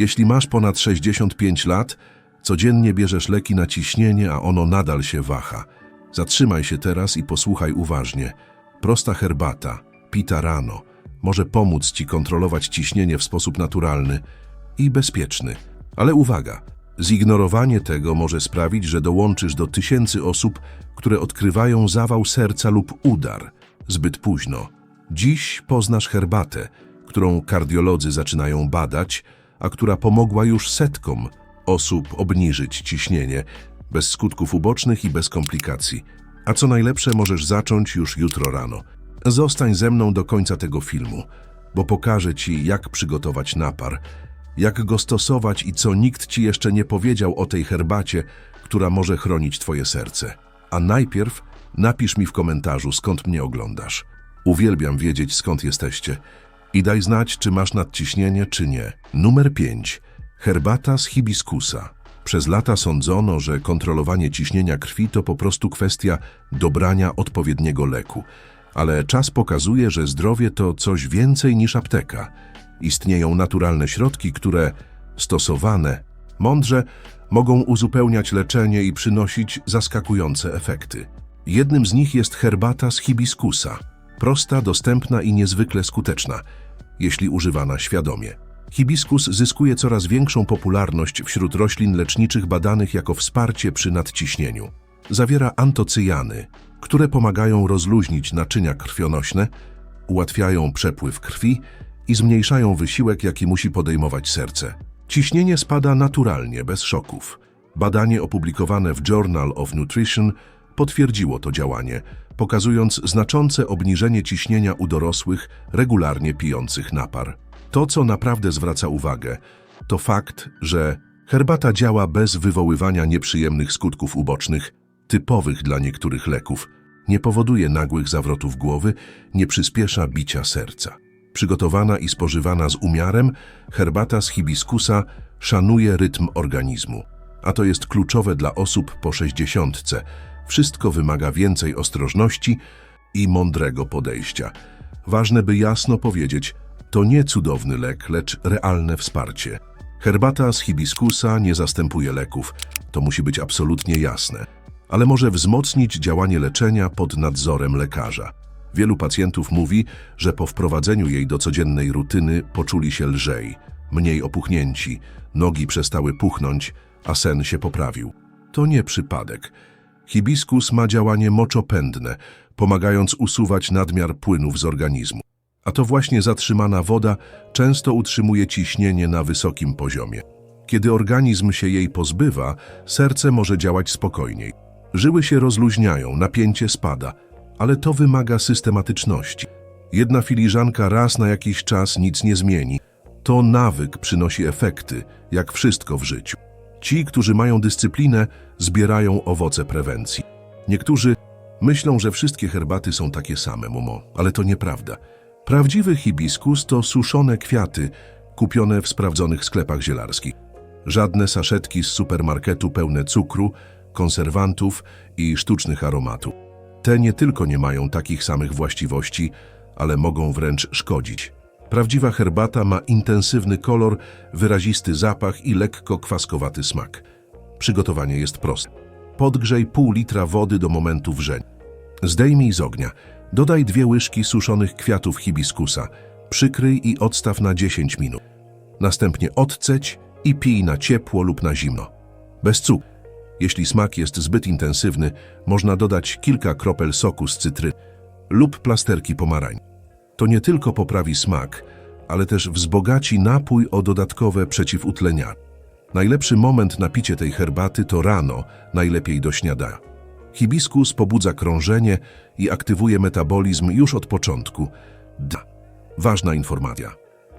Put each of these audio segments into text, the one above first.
Jeśli masz ponad 65 lat, codziennie bierzesz leki na ciśnienie, a ono nadal się waha. Zatrzymaj się teraz i posłuchaj uważnie. Prosta herbata, pita rano, może pomóc Ci kontrolować ciśnienie w sposób naturalny i bezpieczny. Ale uwaga, zignorowanie tego może sprawić, że dołączysz do tysięcy osób, które odkrywają zawał serca lub udar zbyt późno. Dziś poznasz herbatę, którą kardiolodzy zaczynają badać, a która pomogła już setkom osób obniżyć ciśnienie, bez skutków ubocznych i bez komplikacji. A co najlepsze, możesz zacząć już jutro rano. Zostań ze mną do końca tego filmu, bo pokażę Ci, jak przygotować napar, jak go stosować i co nikt Ci jeszcze nie powiedział o tej herbacie, która może chronić Twoje serce. A najpierw napisz mi w komentarzu, skąd mnie oglądasz. Uwielbiam wiedzieć, skąd jesteście. I daj znać, czy masz nadciśnienie, czy nie. Numer 5. Herbata z hibiskusa. Przez lata sądzono, że kontrolowanie ciśnienia krwi to po prostu kwestia dobrania odpowiedniego leku. Ale czas pokazuje, że zdrowie to coś więcej niż apteka. Istnieją naturalne środki, które, stosowane mądrze, mogą uzupełniać leczenie i przynosić zaskakujące efekty. Jednym z nich jest herbata z hibiskusa. Prosta, dostępna i niezwykle skuteczna, jeśli używana świadomie. Hibiskus zyskuje coraz większą popularność wśród roślin leczniczych badanych jako wsparcie przy nadciśnieniu. Zawiera antocyjany, które pomagają rozluźnić naczynia krwionośne, ułatwiają przepływ krwi i zmniejszają wysiłek, jaki musi podejmować serce. Ciśnienie spada naturalnie, bez szoków. Badanie opublikowane w Journal of Nutrition potwierdziło to działanie, pokazując znaczące obniżenie ciśnienia u dorosłych regularnie pijących napar. To, co naprawdę zwraca uwagę, to fakt, że herbata działa bez wywoływania nieprzyjemnych skutków ubocznych, typowych dla niektórych leków, nie powoduje nagłych zawrotów głowy, nie przyspiesza bicia serca. Przygotowana i spożywana z umiarem, herbata z hibiskusa szanuje rytm organizmu. A to jest kluczowe dla osób po sześćdziesiątce. Wszystko wymaga więcej ostrożności i mądrego podejścia. Ważne, by jasno powiedzieć, to nie cudowny lek, lecz realne wsparcie. Herbata z hibiskusa nie zastępuje leków, to musi być absolutnie jasne, ale może wzmocnić działanie leczenia pod nadzorem lekarza. Wielu pacjentów mówi, że po wprowadzeniu jej do codziennej rutyny poczuli się lżej, mniej opuchnięci, nogi przestały puchnąć, a sen się poprawił. To nie przypadek. Hibiskus ma działanie moczopędne, pomagając usuwać nadmiar płynów z organizmu. A to właśnie zatrzymana woda często utrzymuje ciśnienie na wysokim poziomie. Kiedy organizm się jej pozbywa, serce może działać spokojniej. Żyły się rozluźniają, napięcie spada, ale to wymaga systematyczności. Jedna filiżanka raz na jakiś czas nic nie zmieni. To nawyk przynosi efekty, jak wszystko w życiu. Ci, którzy mają dyscyplinę, zbierają owoce prewencji. Niektórzy myślą, że wszystkie herbaty są takie same, Momo, ale to nieprawda. Prawdziwy hibiskus to suszone kwiaty, kupione w sprawdzonych sklepach zielarskich. Żadne saszetki z supermarketu pełne cukru, konserwantów i sztucznych aromatów. Te nie tylko nie mają takich samych właściwości, ale mogą wręcz szkodzić. Prawdziwa herbata ma intensywny kolor, wyrazisty zapach i lekko kwaskowaty smak. Przygotowanie jest proste. Podgrzej pół litra wody do momentu wrzenia. Zdejmij z ognia. Dodaj dwie łyżki suszonych kwiatów hibiskusa. Przykryj i odstaw na 10 minut. Następnie odceć i pij na ciepło lub na zimno. Bez cukru. Jeśli smak jest zbyt intensywny, można dodać kilka kropel soku z cytryny lub plasterki pomarań. To nie tylko poprawi smak, ale też wzbogaci napój o dodatkowe przeciwutlenia. Najlepszy moment na picie tej herbaty to rano, najlepiej do śniadania. Hibiskus pobudza krążenie i aktywuje metabolizm już od początku. Da. Ważna informacja.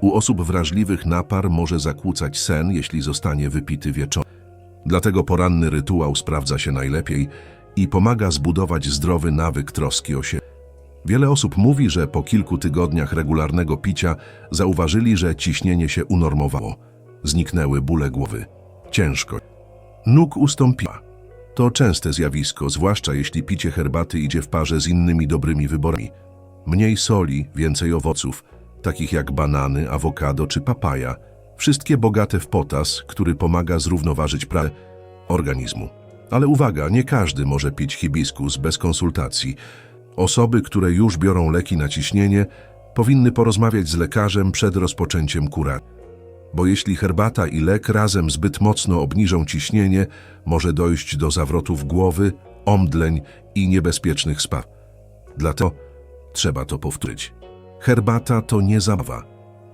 U osób wrażliwych napar może zakłócać sen, jeśli zostanie wypity wieczorem. Dlatego poranny rytuał sprawdza się najlepiej i pomaga zbudować zdrowy nawyk troski o siebie. Wiele osób mówi, że po kilku tygodniach regularnego picia zauważyli, że ciśnienie się unormowało. Zniknęły bóle głowy, ciężkość. Nóg ustąpiła. To częste zjawisko, zwłaszcza jeśli picie herbaty idzie w parze z innymi dobrymi wyborami. Mniej soli, więcej owoców, takich jak banany, awokado czy papaja. Wszystkie bogate w potas, który pomaga zrównoważyć pracę organizmu. Ale uwaga, nie każdy może pić hibiskus bez konsultacji. Osoby, które już biorą leki na ciśnienie, powinny porozmawiać z lekarzem przed rozpoczęciem kuracji. Bo jeśli herbata i lek razem zbyt mocno obniżą ciśnienie, może dojść do zawrotów głowy, omdleń i niebezpiecznych spadów. Dlatego trzeba to powtórzyć. Herbata to nie zabawa.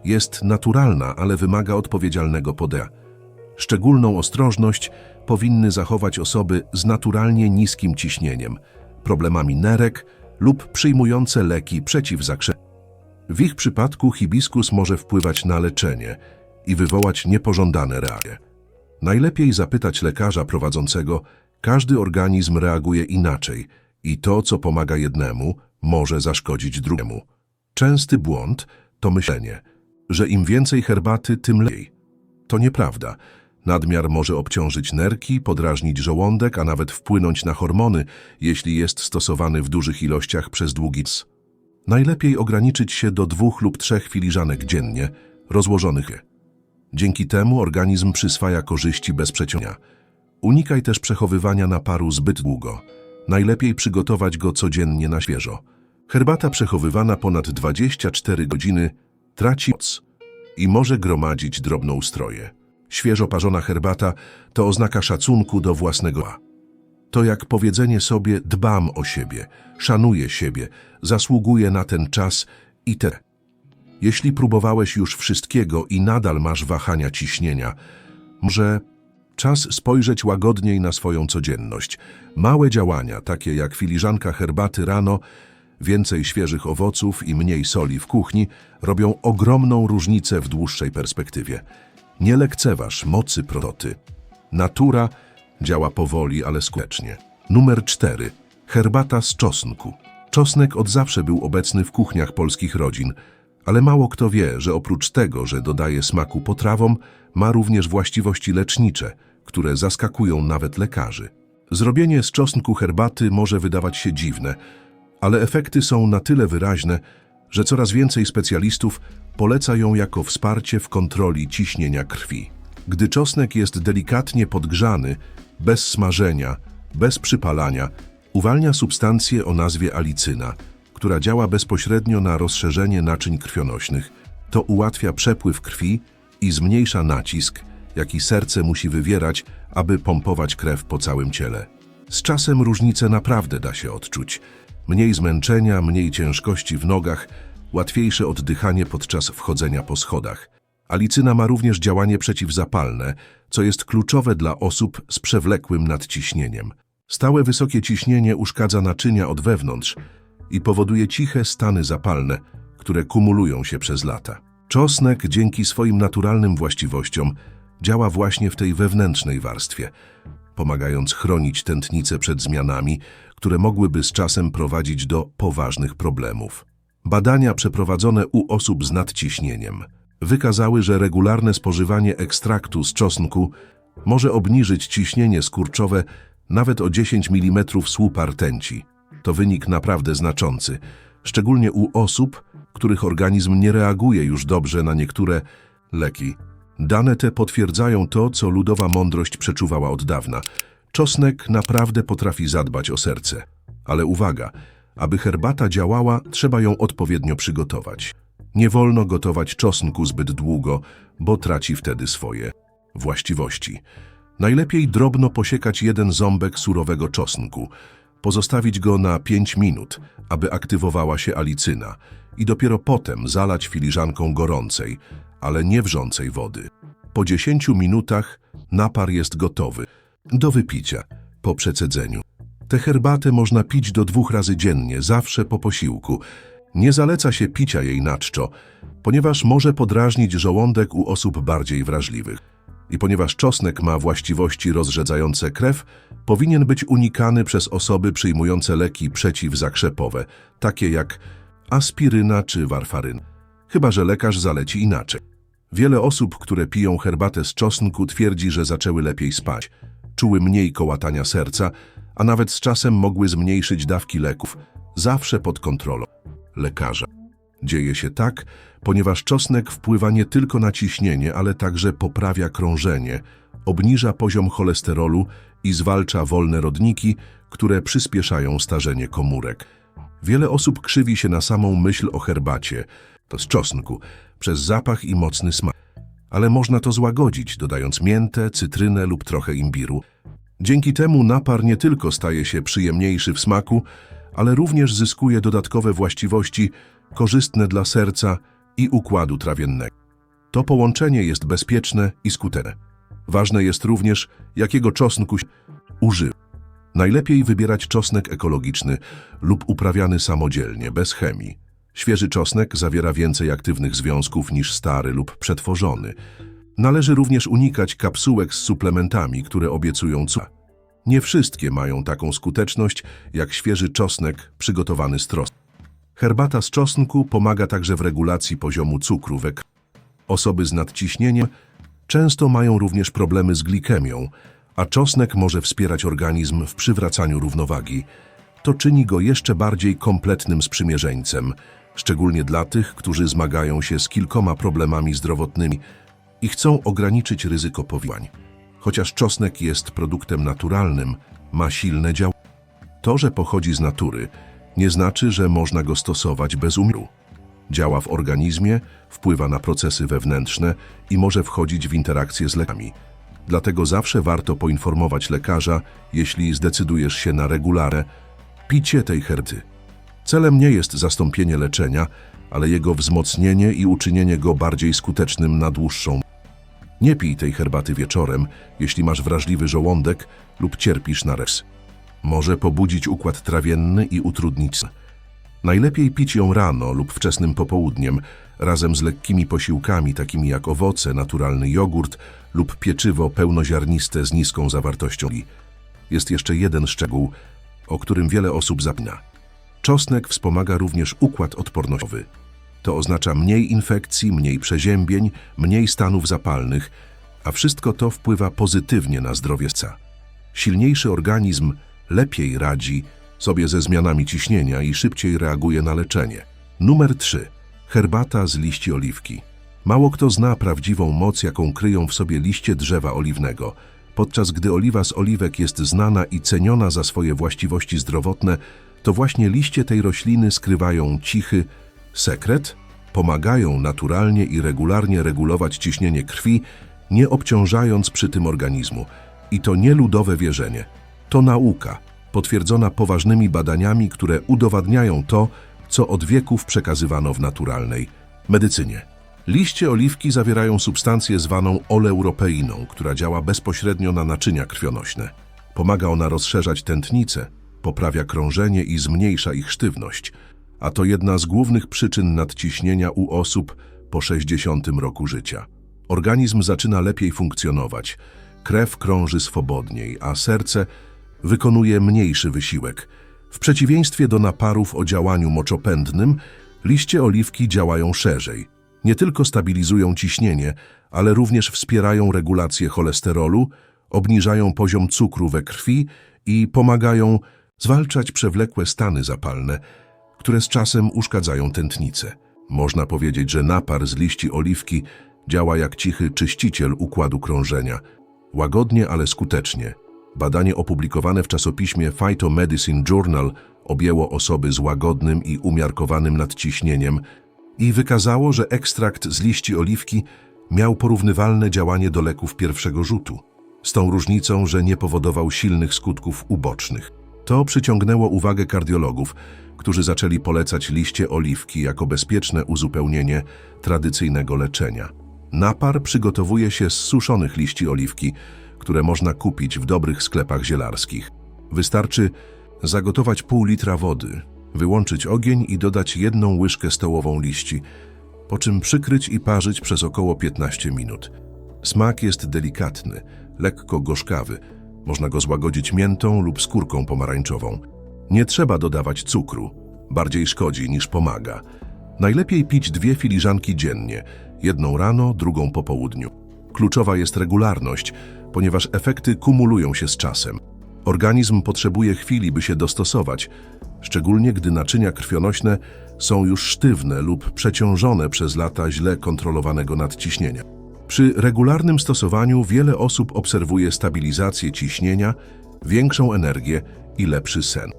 Jest naturalna, ale wymaga odpowiedzialnego podejścia. Szczególną ostrożność powinny zachować osoby z naturalnie niskim ciśnieniem, problemami nerek lub przyjmujące leki przeciwzakrzepne. W ich przypadku hibiskus może wpływać na leczenie i wywołać niepożądane reakcje. Najlepiej zapytać lekarza prowadzącego, każdy organizm reaguje inaczej i to, co pomaga jednemu, może zaszkodzić drugiemu. Częsty błąd to myślenie, że im więcej herbaty, tym lepiej. To nieprawda. Nadmiar może obciążyć nerki, podrażnić żołądek, a nawet wpłynąć na hormony, jeśli jest stosowany w dużych ilościach przez długi czas. Najlepiej ograniczyć się do dwóch lub trzech filiżanek dziennie, rozłożonych. Dzięki temu organizm przyswaja korzyści bez przeciągania. Unikaj też przechowywania naparu zbyt długo. Najlepiej przygotować go codziennie na świeżo. Herbata przechowywana ponad 24 godziny traci moc i może gromadzić drobnoustroje. Świeżo parzona herbata to oznaka szacunku do własnego. To jak powiedzenie sobie dbam o siebie, szanuję siebie, zasługuję na ten czas i te. Jeśli próbowałeś już wszystkiego i nadal masz wahania ciśnienia, może czas spojrzeć łagodniej na swoją codzienność. Małe działania, takie jak filiżanka herbaty rano, więcej świeżych owoców i mniej soli w kuchni, robią ogromną różnicę w dłuższej perspektywie. Nie lekceważ mocy prototy. Natura działa powoli, ale skutecznie. Numer 4. Herbata z czosnku. Czosnek od zawsze był obecny w kuchniach polskich rodzin, ale mało kto wie, że oprócz tego, że dodaje smaku potrawom, ma również właściwości lecznicze, które zaskakują nawet lekarzy. Zrobienie z czosnku herbaty może wydawać się dziwne, ale efekty są na tyle wyraźne, że coraz więcej specjalistów poleca ją jako wsparcie w kontroli ciśnienia krwi. Gdy czosnek jest delikatnie podgrzany, bez smażenia, bez przypalania, uwalnia substancję o nazwie alicyna, która działa bezpośrednio na rozszerzenie naczyń krwionośnych. To ułatwia przepływ krwi i zmniejsza nacisk, jaki serce musi wywierać, aby pompować krew po całym ciele. Z czasem różnicę naprawdę da się odczuć. Mniej zmęczenia, mniej ciężkości w nogach, łatwiejsze oddychanie podczas wchodzenia po schodach. Alicyna ma również działanie przeciwzapalne, co jest kluczowe dla osób z przewlekłym nadciśnieniem. Stałe wysokie ciśnienie uszkadza naczynia od wewnątrz i powoduje ciche stany zapalne, które kumulują się przez lata. Czosnek dzięki swoim naturalnym właściwościom działa właśnie w tej wewnętrznej warstwie, pomagając chronić tętnicę przed zmianami, które mogłyby z czasem prowadzić do poważnych problemów. Badania przeprowadzone u osób z nadciśnieniem wykazały, że regularne spożywanie ekstraktu z czosnku może obniżyć ciśnienie skurczowe nawet o 10 mm słupa rtęci. To wynik naprawdę znaczący, szczególnie u osób, których organizm nie reaguje już dobrze na niektóre leki. Dane te potwierdzają to, co ludowa mądrość przeczuwała od dawna. Czosnek naprawdę potrafi zadbać o serce. Ale uwaga, aby herbata działała, trzeba ją odpowiednio przygotować. Nie wolno gotować czosnku zbyt długo, bo traci wtedy swoje właściwości. Najlepiej drobno posiekać jeden ząbek surowego czosnku, pozostawić go na 5 minut, aby aktywowała się alicyna i dopiero potem zalać filiżanką gorącej, ale nie wrzącej wody. Po 10 minutach napar jest gotowy do wypicia po przecedzeniu. Tę herbatę można pić do dwóch razy dziennie, zawsze po posiłku. Nie zaleca się picia jej na czczo, ponieważ może podrażnić żołądek u osób bardziej wrażliwych. I ponieważ czosnek ma właściwości rozrzedzające krew, powinien być unikany przez osoby przyjmujące leki przeciwzakrzepowe, takie jak aspiryna czy warfaryn, chyba że lekarz zaleci inaczej. Wiele osób, które piją herbatę z czosnku, twierdzi, że zaczęły lepiej spać, czuły mniej kołatania serca, a nawet z czasem mogły zmniejszyć dawki leków, zawsze pod kontrolą lekarza. Dzieje się tak, ponieważ czosnek wpływa nie tylko na ciśnienie, ale także poprawia krążenie, obniża poziom cholesterolu i zwalcza wolne rodniki, które przyspieszają starzenie komórek. Wiele osób krzywi się na samą myśl o herbacie, to z czosnku, przez zapach i mocny smak. Ale można to złagodzić, dodając miętę, cytrynę lub trochę imbiru. Dzięki temu napar nie tylko staje się przyjemniejszy w smaku, ale również zyskuje dodatkowe właściwości korzystne dla serca i układu trawiennego. To połączenie jest bezpieczne i skuteczne. Ważne jest również, jakiego czosnku się używa. Najlepiej wybierać czosnek ekologiczny lub uprawiany samodzielnie, bez chemii. Świeży czosnek zawiera więcej aktywnych związków niż stary lub przetworzony. Należy również unikać kapsułek z suplementami, które obiecują cukier. Nie wszystkie mają taką skuteczność jak świeży czosnek przygotowany z troską. Herbata z czosnku pomaga także w regulacji poziomu cukru we krwi. Osoby z nadciśnieniem często mają również problemy z glikemią, a czosnek może wspierać organizm w przywracaniu równowagi. To czyni go jeszcze bardziej kompletnym sprzymierzeńcem, szczególnie dla tych, którzy zmagają się z kilkoma problemami zdrowotnymi i chcą ograniczyć ryzyko powikłań. Chociaż czosnek jest produktem naturalnym, ma silne działanie. To, że pochodzi z natury, nie znaczy, że można go stosować bez umiaru. Działa w organizmie, wpływa na procesy wewnętrzne i może wchodzić w interakcje z lekami. Dlatego zawsze warto poinformować lekarza, jeśli zdecydujesz się na regularne picie tej herby. Celem nie jest zastąpienie leczenia, ale jego wzmocnienie i uczynienie go bardziej skutecznym na dłuższą. Nie pij tej herbaty wieczorem, jeśli masz wrażliwy żołądek lub cierpisz na res. Może pobudzić układ trawienny i utrudnić. sen. Najlepiej pić ją rano lub wczesnym popołudniem, razem z lekkimi posiłkami takimi jak owoce, naturalny jogurt lub pieczywo pełnoziarniste z niską zawartością. Jest jeszcze jeden szczegół, o którym wiele osób zapomina. Czosnek wspomaga również układ odpornościowy. To oznacza mniej infekcji, mniej przeziębień, mniej stanów zapalnych, a wszystko to wpływa pozytywnie na zdrowie serca. Silniejszy organizm lepiej radzi sobie ze zmianami ciśnienia i szybciej reaguje na leczenie. Numer 3. Herbata z liści oliwki. Mało kto zna prawdziwą moc, jaką kryją w sobie liście drzewa oliwnego. Podczas gdy oliwa z oliwek jest znana i ceniona za swoje właściwości zdrowotne, to właśnie liście tej rośliny skrywają cichy sekret, pomagają naturalnie i regularnie regulować ciśnienie krwi, nie obciążając przy tym organizmu. I to nie ludowe wierzenie. To nauka, potwierdzona poważnymi badaniami, które udowadniają to, co od wieków przekazywano w naturalnej medycynie. Liście oliwki zawierają substancję zwaną oleuropeiną, która działa bezpośrednio na naczynia krwionośne. Pomaga ona rozszerzać tętnice, poprawia krążenie i zmniejsza ich sztywność, a to jedna z głównych przyczyn nadciśnienia u osób po 60 roku życia. Organizm zaczyna lepiej funkcjonować, krew krąży swobodniej, a serce wykonuje mniejszy wysiłek. W przeciwieństwie do naparów o działaniu moczopędnym, liście oliwki działają szerzej. Nie tylko stabilizują ciśnienie, ale również wspierają regulację cholesterolu, obniżają poziom cukru we krwi i pomagają zwalczać przewlekłe stany zapalne, które z czasem uszkadzają tętnicę. Można powiedzieć, że napar z liści oliwki działa jak cichy czyściciel układu krążenia. Łagodnie, ale skutecznie. Badanie opublikowane w czasopiśmie Phytomedicine Journal objęło osoby z łagodnym i umiarkowanym nadciśnieniem i wykazało, że ekstrakt z liści oliwki miał porównywalne działanie do leków pierwszego rzutu, z tą różnicą, że nie powodował silnych skutków ubocznych. To przyciągnęło uwagę kardiologów, którzy zaczęli polecać liście oliwki jako bezpieczne uzupełnienie tradycyjnego leczenia. Napar przygotowuje się z suszonych liści oliwki, które można kupić w dobrych sklepach zielarskich. Wystarczy zagotować pół litra wody, wyłączyć ogień i dodać jedną łyżkę stołową liści, po czym przykryć i parzyć przez około 15 minut. Smak jest delikatny, lekko gorzkawy. Można go złagodzić miętą lub skórką pomarańczową. Nie trzeba dodawać cukru, bardziej szkodzi niż pomaga. Najlepiej pić dwie filiżanki dziennie, jedną rano, drugą po południu. Kluczowa jest regularność, ponieważ efekty kumulują się z czasem. Organizm potrzebuje chwili, by się dostosować, szczególnie gdy naczynia krwionośne są już sztywne lub przeciążone przez lata źle kontrolowanego nadciśnienia. Przy regularnym stosowaniu wiele osób obserwuje stabilizację ciśnienia, większą energię i lepszy sen.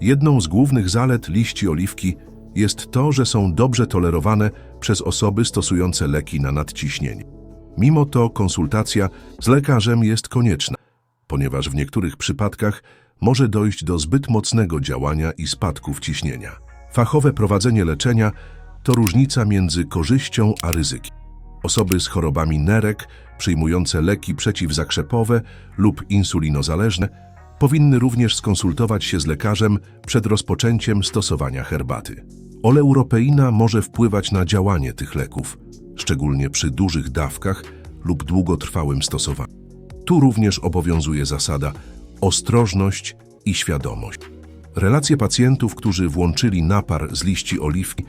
Jedną z głównych zalet liści oliwki jest to, że są dobrze tolerowane przez osoby stosujące leki na nadciśnienie. Mimo to konsultacja z lekarzem jest konieczna, ponieważ w niektórych przypadkach może dojść do zbyt mocnego działania i spadków ciśnienia. Fachowe prowadzenie leczenia to różnica między korzyścią a ryzykiem. Osoby z chorobami nerek, przyjmujące leki przeciwzakrzepowe lub insulinozależne, powinny również skonsultować się z lekarzem przed rozpoczęciem stosowania herbaty. Oleuropeina może wpływać na działanie tych leków, szczególnie przy dużych dawkach lub długotrwałym stosowaniu. Tu również obowiązuje zasada ostrożność i świadomość. Relacje pacjentów, którzy włączyli napar z liści oliwki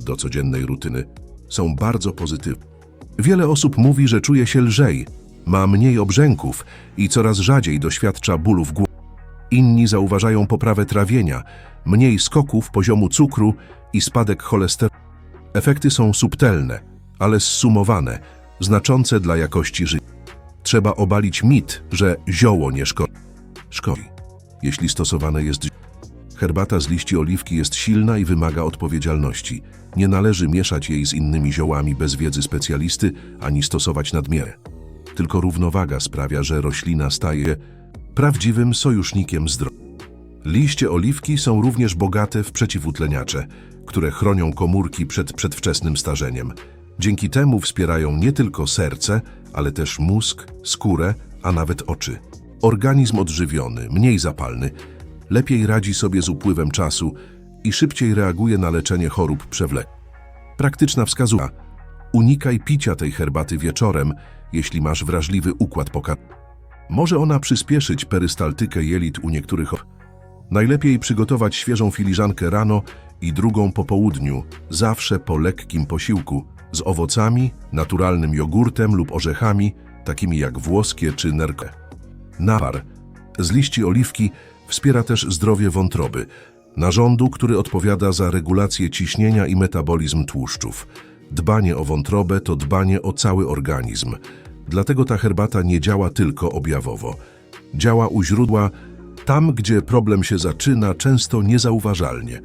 do codziennej rutyny, są bardzo pozytywne. Wiele osób mówi, że czuje się lżej, ma mniej obrzęków i coraz rzadziej doświadcza bólu w głowie. Inni zauważają poprawę trawienia, mniej skoków poziomu cukru i spadek cholesterolu. Efekty są subtelne, ale zsumowane, znaczące dla jakości życia. Trzeba obalić mit, że zioło nie szkodzi. Szkodzi, jeśli stosowane jest Herbata z liści oliwki jest silna i wymaga odpowiedzialności. Nie należy mieszać jej z innymi ziołami bez wiedzy specjalisty, ani stosować nadmierę. Tylko równowaga sprawia, że roślina staje prawdziwym sojusznikiem zdrowia. Liście oliwki są również bogate w przeciwutleniacze, które chronią komórki przed przedwczesnym starzeniem. Dzięki temu wspierają nie tylko serce, ale też mózg, skórę, a nawet oczy. Organizm odżywiony, mniej zapalny, lepiej radzi sobie z upływem czasu i szybciej reaguje na leczenie chorób przewlekłych. Praktyczna wskazówka. Unikaj picia tej herbaty wieczorem, jeśli masz wrażliwy układ pokarmowy. Może ona przyspieszyć perystaltykę jelit u niektórych osób. Najlepiej przygotować świeżą filiżankę rano i drugą po południu, zawsze po lekkim posiłku, z owocami, naturalnym jogurtem lub orzechami, takimi jak włoskie czy nerkę. Napar z liści oliwki wspiera też zdrowie wątroby, narządu, który odpowiada za regulację ciśnienia i metabolizm tłuszczów. Dbanie o wątrobę to dbanie o cały organizm. Dlatego ta herbata nie działa tylko objawowo. Działa u źródła tam, gdzie problem się zaczyna, często niezauważalnie.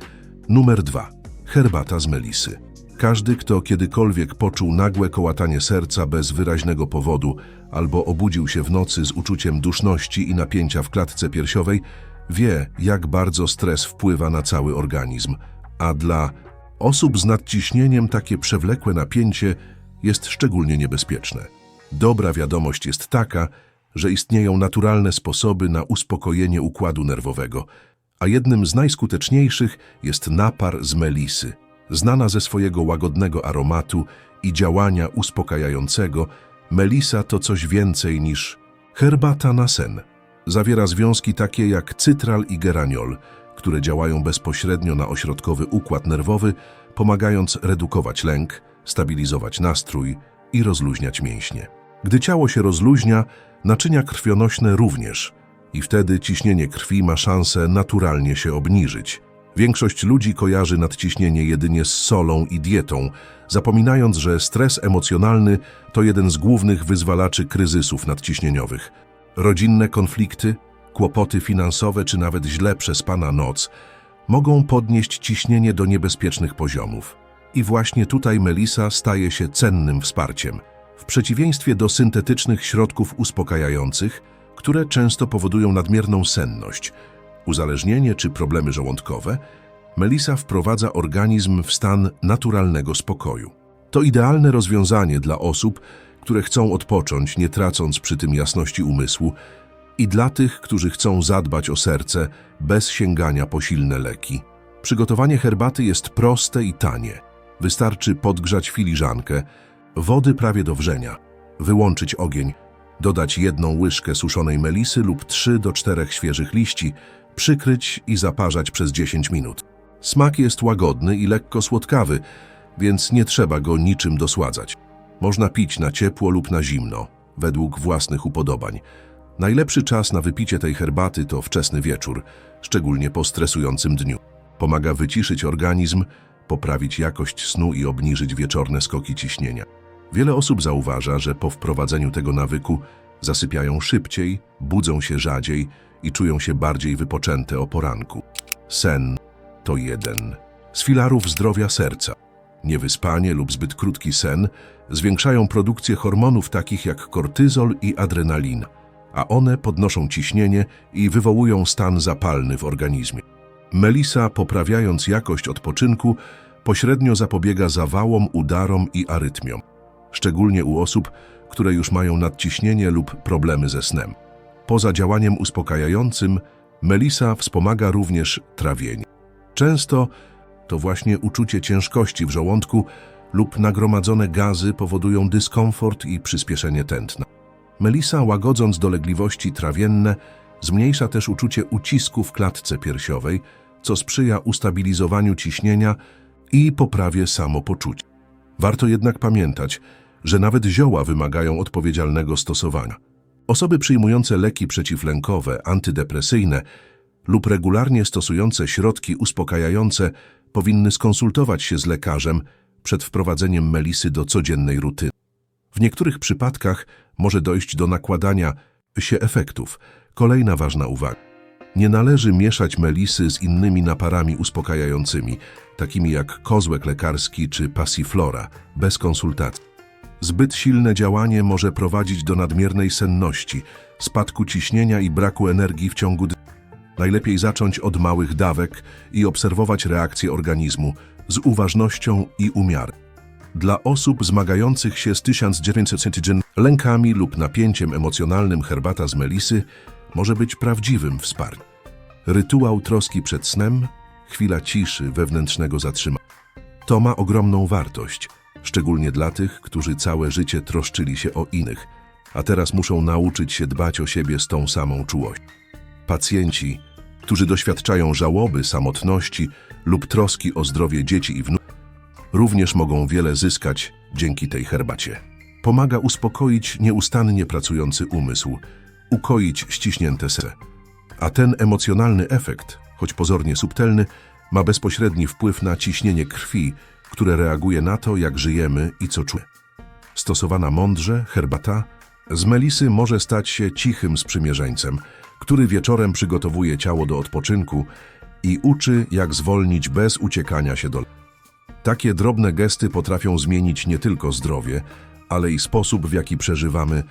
Numer dwa. Herbata z melisy. Każdy, kto kiedykolwiek poczuł nagłe kołatanie serca bez wyraźnego powodu albo obudził się w nocy z uczuciem duszności i napięcia w klatce piersiowej, wie, jak bardzo stres wpływa na cały organizm, a dla osób z nadciśnieniem takie przewlekłe napięcie jest szczególnie niebezpieczne. Dobra wiadomość jest taka, że istnieją naturalne sposoby na uspokojenie układu nerwowego, a jednym z najskuteczniejszych jest napar z melisy. Znana ze swojego łagodnego aromatu i działania uspokajającego, melisa to coś więcej niż herbata na sen. Zawiera związki takie jak cytral i geraniol, które działają bezpośrednio na ośrodkowy układ nerwowy, pomagając redukować lęk, stabilizować nastrój i rozluźniać mięśnie. Gdy ciało się rozluźnia, naczynia krwionośne również i wtedy ciśnienie krwi ma szansę naturalnie się obniżyć. Większość ludzi kojarzy nadciśnienie jedynie z solą i dietą, zapominając, że stres emocjonalny to jeden z głównych wyzwalaczy kryzysów nadciśnieniowych. Rodzinne konflikty, kłopoty finansowe czy nawet źle przespana noc mogą podnieść ciśnienie do niebezpiecznych poziomów. I właśnie tutaj melisa staje się cennym wsparciem. W przeciwieństwie do syntetycznych środków uspokajających, które często powodują nadmierną senność, uzależnienie czy problemy żołądkowe, melisa wprowadza organizm w stan naturalnego spokoju. To idealne rozwiązanie dla osób, które chcą odpocząć, nie tracąc przy tym jasności umysłu, i dla tych, którzy chcą zadbać o serce bez sięgania po silne leki. Przygotowanie herbaty jest proste i tanie. Wystarczy podgrzać filiżankę, wody prawie do wrzenia, wyłączyć ogień, dodać jedną łyżkę suszonej melisy lub 3 do 4 świeżych liści, przykryć i zaparzać przez 10 minut. Smak jest łagodny i lekko słodkawy, więc nie trzeba go niczym dosładzać. Można pić na ciepło lub na zimno, według własnych upodobań. Najlepszy czas na wypicie tej herbaty to wczesny wieczór, szczególnie po stresującym dniu. Pomaga wyciszyć organizm, poprawić jakość snu i obniżyć wieczorne skoki ciśnienia. Wiele osób zauważa, że po wprowadzeniu tego nawyku zasypiają szybciej, budzą się rzadziej i czują się bardziej wypoczęte o poranku. Sen to jeden z filarów zdrowia serca. Niewyspanie lub zbyt krótki sen zwiększają produkcję hormonów takich jak kortyzol i adrenalina, a one podnoszą ciśnienie i wywołują stan zapalny w organizmie. Melisa, poprawiając jakość odpoczynku, pośrednio zapobiega zawałom, udarom i arytmiom, szczególnie u osób, które już mają nadciśnienie lub problemy ze snem. Poza działaniem uspokajającym, melisa wspomaga również trawienie. Często to właśnie uczucie ciężkości w żołądku lub nagromadzone gazy powodują dyskomfort i przyspieszenie tętna. Melisa, łagodząc dolegliwości trawienne, zmniejsza też uczucie ucisku w klatce piersiowej, co sprzyja ustabilizowaniu ciśnienia i poprawie samopoczucia. Warto jednak pamiętać, że nawet zioła wymagają odpowiedzialnego stosowania. Osoby przyjmujące leki przeciwlękowe, antydepresyjne lub regularnie stosujące środki uspokajające powinny skonsultować się z lekarzem przed wprowadzeniem melisy do codziennej rutyny. W niektórych przypadkach może dojść do nakładania się efektów. Kolejna ważna uwaga. Nie należy mieszać melisy z innymi naparami uspokajającymi, takimi jak kozłek lekarski czy passiflora, bez konsultacji. Zbyt silne działanie może prowadzić do nadmiernej senności, spadku ciśnienia i braku energii w ciągu dnia. Najlepiej zacząć od małych dawek i obserwować reakcję organizmu z uważnością i umiarem. Dla osób zmagających się z 1900 lękami lub napięciem emocjonalnym herbata z melisy może być prawdziwym wsparciem. Rytuał troski przed snem, chwila ciszy, wewnętrznego zatrzymania. To ma ogromną wartość, szczególnie dla tych, którzy całe życie troszczyli się o innych, a teraz muszą nauczyć się dbać o siebie z tą samą czułością. Pacjenci, którzy doświadczają żałoby, samotności lub troski o zdrowie dzieci i wnuków, również mogą wiele zyskać dzięki tej herbacie. Pomaga uspokoić nieustannie pracujący umysł, ukoić ściśnięte serce. A ten emocjonalny efekt, choć pozornie subtelny, ma bezpośredni wpływ na ciśnienie krwi, które reaguje na to, jak żyjemy i co czujemy. Stosowana mądrze, herbata z melisy może stać się cichym sprzymierzeńcem, który wieczorem przygotowuje ciało do odpoczynku i uczy, jak zwolnić bez uciekania się do takie drobne gesty potrafią zmienić nie tylko zdrowie, ale i sposób, w jaki przeżywamy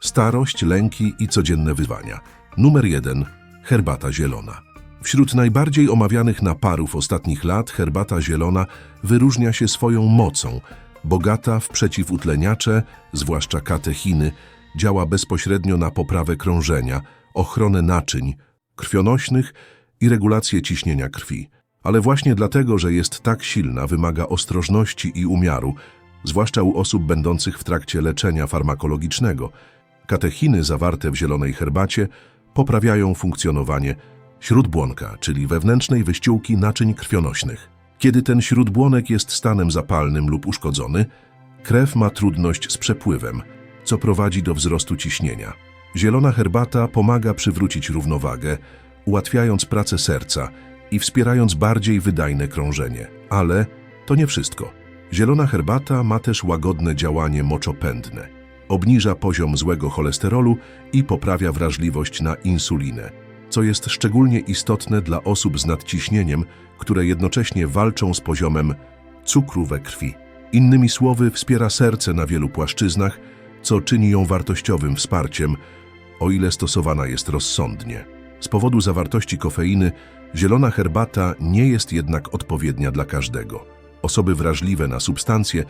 starość, lęki i codzienne wyzwania. Numer jeden. Herbata zielona. Wśród najbardziej omawianych naparów ostatnich lat herbata zielona wyróżnia się swoją mocą. Bogata w przeciwutleniacze, zwłaszcza katechiny, działa bezpośrednio na poprawę krążenia, ochronę naczyń krwionośnych i regulację ciśnienia krwi. Ale właśnie dlatego, że jest tak silna, wymaga ostrożności i umiaru, zwłaszcza u osób będących w trakcie leczenia farmakologicznego. Katechiny zawarte w zielonej herbacie poprawiają funkcjonowanie śródbłonka, czyli wewnętrznej wyściółki naczyń krwionośnych. Kiedy ten śródbłonek jest stanem zapalnym lub uszkodzony, krew ma trudność z przepływem, co prowadzi do wzrostu ciśnienia. Zielona herbata pomaga przywrócić równowagę, ułatwiając pracę serca i wspierając bardziej wydajne krążenie. Ale to nie wszystko. Zielona herbata ma też łagodne działanie moczopędne. Obniża poziom złego cholesterolu i poprawia wrażliwość na insulinę, co jest szczególnie istotne dla osób z nadciśnieniem, które jednocześnie walczą z poziomem cukru we krwi. Innymi słowy, wspiera serce na wielu płaszczyznach, co czyni ją wartościowym wsparciem, o ile stosowana jest rozsądnie. Z powodu zawartości kofeiny, zielona herbata nie jest jednak odpowiednia dla każdego. Osoby wrażliwe na substancje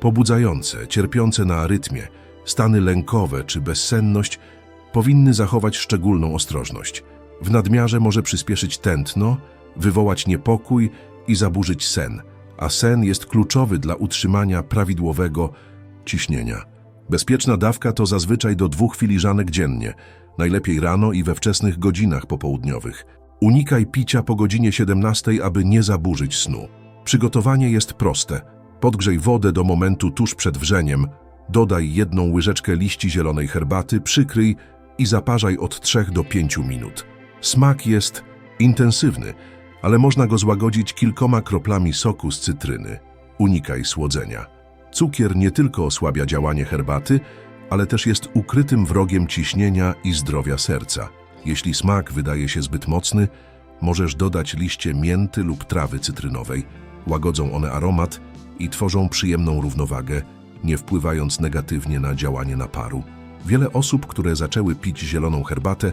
pobudzające, cierpiące na arytmię, stany lękowe czy bezsenność powinny zachować szczególną ostrożność. W nadmiarze może przyspieszyć tętno, wywołać niepokój i zaburzyć sen, a sen jest kluczowy dla utrzymania prawidłowego ciśnienia. Bezpieczna dawka to zazwyczaj do dwóch filiżanek dziennie, najlepiej rano i we wczesnych godzinach popołudniowych. Unikaj picia po godzinie 17, aby nie zaburzyć snu. Przygotowanie jest proste. Podgrzej wodę do momentu tuż przed wrzeniem, dodaj jedną łyżeczkę liści zielonej herbaty, przykryj i zaparzaj od 3 do 5 minut. Smak jest intensywny, ale można go złagodzić kilkoma kroplami soku z cytryny. Unikaj słodzenia. Cukier nie tylko osłabia działanie herbaty, ale też jest ukrytym wrogiem ciśnienia i zdrowia serca. Jeśli smak wydaje się zbyt mocny, możesz dodać liście mięty lub trawy cytrynowej. Łagodzą one aromat i tworzą przyjemną równowagę, nie wpływając negatywnie na działanie naparu. Wiele osób, które zaczęły pić zieloną herbatę,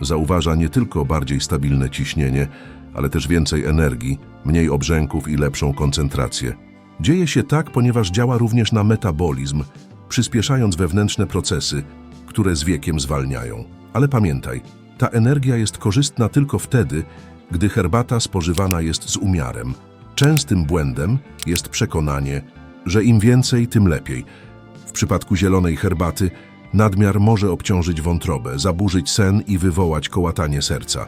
zauważa nie tylko bardziej stabilne ciśnienie, ale też więcej energii, mniej obrzęków i lepszą koncentrację. Dzieje się tak, ponieważ działa również na metabolizm, przyspieszając wewnętrzne procesy, które z wiekiem zwalniają. Ale pamiętaj, ta energia jest korzystna tylko wtedy, gdy herbata spożywana jest z umiarem. Częstym błędem jest przekonanie, że im więcej, tym lepiej. W przypadku zielonej herbaty nadmiar może obciążyć wątrobę, zaburzyć sen i wywołać kołatanie serca.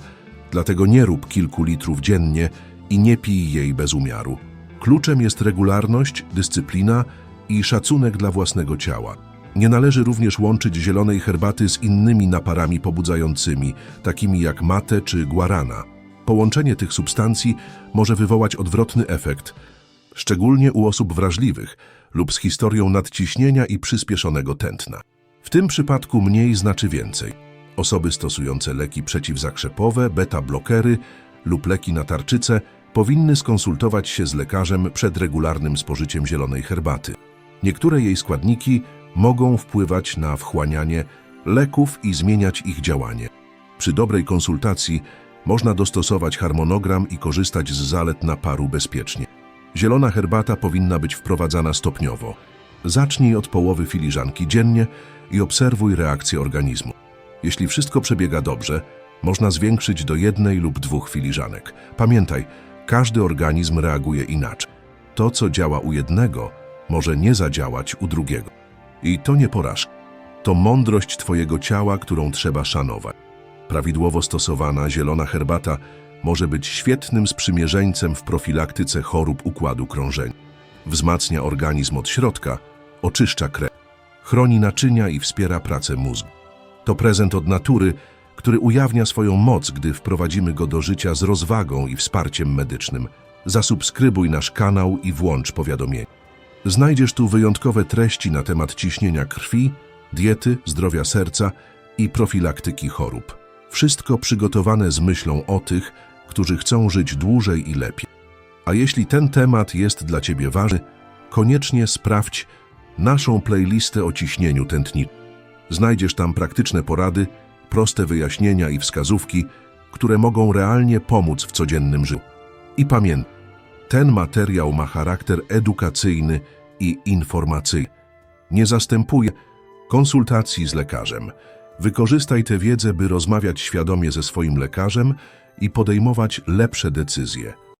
Dlatego nie rób kilku litrów dziennie i nie pij jej bez umiaru. Kluczem jest regularność, dyscyplina i szacunek dla własnego ciała. Nie należy również łączyć zielonej herbaty z innymi naparami pobudzającymi, takimi jak mate czy guarana. Połączenie tych substancji może wywołać odwrotny efekt, szczególnie u osób wrażliwych lub z historią nadciśnienia i przyspieszonego tętna. W tym przypadku mniej znaczy więcej. Osoby stosujące leki przeciwzakrzepowe, beta-blokery lub leki na tarczycę powinny skonsultować się z lekarzem przed regularnym spożyciem zielonej herbaty. Niektóre jej składniki mogą wpływać na wchłanianie leków i zmieniać ich działanie. Przy dobrej konsultacji można dostosować harmonogram i korzystać z zalet naparu bezpiecznie. Zielona herbata powinna być wprowadzana stopniowo. Zacznij od połowy filiżanki dziennie i obserwuj reakcję organizmu. Jeśli wszystko przebiega dobrze, można zwiększyć do jednej lub dwóch filiżanek. Pamiętaj, każdy organizm reaguje inaczej. To, co działa u jednego, może nie zadziałać u drugiego. I to nie porażka. To mądrość Twojego ciała, którą trzeba szanować. Prawidłowo stosowana zielona herbata może być świetnym sprzymierzeńcem w profilaktyce chorób układu krążenia. Wzmacnia organizm od środka, oczyszcza krew, chroni naczynia i wspiera pracę mózgu. To prezent od natury, który ujawnia swoją moc, gdy wprowadzimy go do życia z rozwagą i wsparciem medycznym. Zasubskrybuj nasz kanał i włącz powiadomienia. Znajdziesz tu wyjątkowe treści na temat ciśnienia krwi, diety, zdrowia serca i profilaktyki chorób. Wszystko przygotowane z myślą o tych, którzy chcą żyć dłużej i lepiej. A jeśli ten temat jest dla Ciebie ważny, koniecznie sprawdź naszą playlistę o ciśnieniu tętniczym. Znajdziesz tam praktyczne porady, proste wyjaśnienia i wskazówki, które mogą realnie pomóc w codziennym życiu. I pamiętaj, ten materiał ma charakter edukacyjny i informacyjny. Nie zastępuje konsultacji z lekarzem. Wykorzystaj tę wiedzę, by rozmawiać świadomie ze swoim lekarzem i podejmować lepsze decyzje.